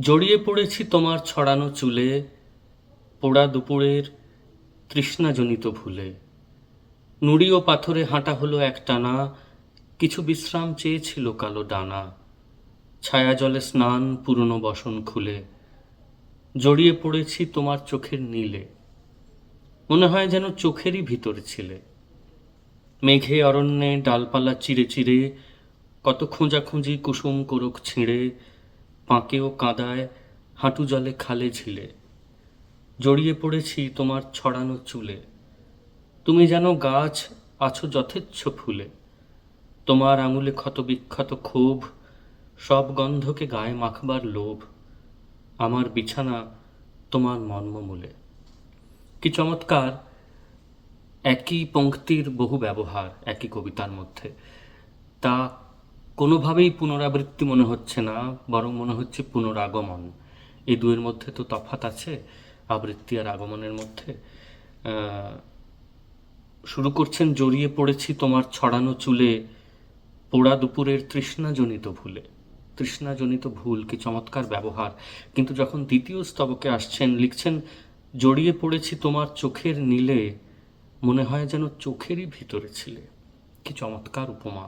জড়িয়ে পড়েছি তোমার ছড়ানো চুলে, পোড়া দুপুরের তৃষ্ণাজনিত ভুলে। নুড়ি ও পাথরে হাঁটা হলো একটানা কিছু বিশ্রাম চেয়েছিল কালো ডানা। ছায়া জলে স্নান, পুরনো বসন খুলে। জড়িয়ে পড়েছি তোমার চোখের নীলে। মনে হয় যেন চোখেরই ভিতরে ছিলে। মেঘে অরণ্যে ডালপালা চিরে চিরে কত খোঁজাখুঁজি কুসুম কোরক ছিঁড়ে পাঁকে ও কাদায় হাঁটু জলে খালে ঝিলে। জড়িয়ে পড়েছি তোমার ছড়ানো চুলে। তুমি যেন গাছ, আছো যথেচ্ছ ফুলে। তোমার আঙুলে ক্ষত বিক্ষত ক্ষোভ, সব গন্ধকে গায়ে মাখবার লোভ। আমার বিছানা তোমার মর্মমূলে। কি চমৎকার! একই পঙ্ক্তির বহু ব্যবহার, একই কবিতার মধ্যে। তা কোনোভাবেই পুনরাবৃত্তি মনে হচ্ছে না, বরং মনে হচ্ছে পুনরাগমন। এই দুয়ের মধ্যে তো তফাত আছে, আবৃত্তি আর আগমনের মধ্যে। শুরু করছেন, জড়িয়ে পড়েছি তোমার ছড়ানো চুলে, পোড়া দুপুরের তৃষ্ণাজনিত ভুলে। তৃষ্ণাজনিত ভুল, কি চমৎকার ব্যবহার। কিন্তু যখন দ্বিতীয় স্তবকে আসছেন, লিখছেন, জড়িয়ে পড়েছি তোমার চোখের নীলে, মনে হয় যেন চোখেরই ভিতরে ছিলে। কি চমৎকার উপমা।